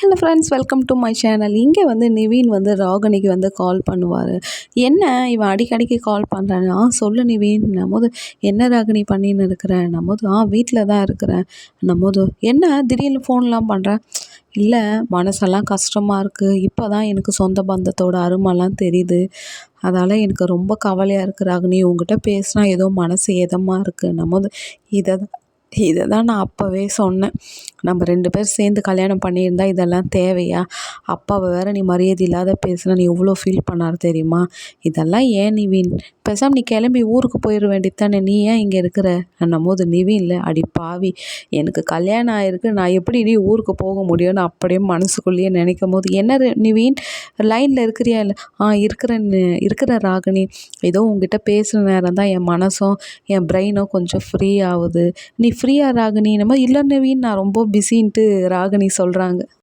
Hello friends welcome to my channel இங்கே வந்து நிவீன் வந்து ராகினிக்கு வந்து கால் பண்ணுவார். என்ன இவன் அடிக்கடிக்கு கால் பண்ணுறான் ஆ சொல்லு நிவீன். நம்மோது என்ன ராகினி பண்ணின்னு இருக்கிறேன் நம்மோது ஆ வீட்டில் தான் இருக்கிறேன். நம்மோது என்ன திடீர்னு ஃபோன்லாம் பண்ணுறேன் இல்லை மனசெல்லாம் கஷ்டமாக இருக்குது இப்போ தான் எனக்கு சொந்த பந்தத்தோட அருமைலாம் தெரியுது. அதால் எனக்கு ரொம்ப கவலையாக இருக்குது ராகினி உங்ககிட்ட பேசினா ஏதோ மனசு இதமாக இருக்குது நம்மோது இதை இதை தான் நான் அப்போவே சொன்னேன். நம்ம ரெண்டு பேர் சேர்ந்து கல்யாணம் பண்ணியிருந்தா இதெல்லாம் தேவையா? அப்பாவை வேறு நீ மரியாதை இல்லாத பேசுனா நீ எவ்வளோ ஃபீல் பண்ணார் தெரியுமா? இதெல்லாம் ஏன் நிவின்? பேசாம நீ கிளம்பி ஊருக்கு போயிட வேண்டியது தானே நீ ஏன் இங்கே இருக்கிற? அன்னும் போது நிவின்ல. அடி பாவி. எனக்கு கல்யாணம் ஆயிருக்கு. நான் எப்படி நீ ஊருக்கு போக முடியும்னு அப்படியே மனசுக்குள்ளேயே நினைக்கும் போது என்ன நிவின்? லைனில் இருக்கிறியா இல்லை? ஆ இருக்கிறேன் இருக்கிற ராகினி. ஏதோ உங்ககிட்ட பேசுகிற நேரம் தான் என் மனசும் என் பிரெயினும் கொஞ்சம் ஃப்ரீ ஆகுது. நீ ஃப்ரீயாக ராகினி நம்ம இல்லை நவீன் நான் ரொம்ப பிஸின்ட்டு ராகினி சொல்கிறாங்க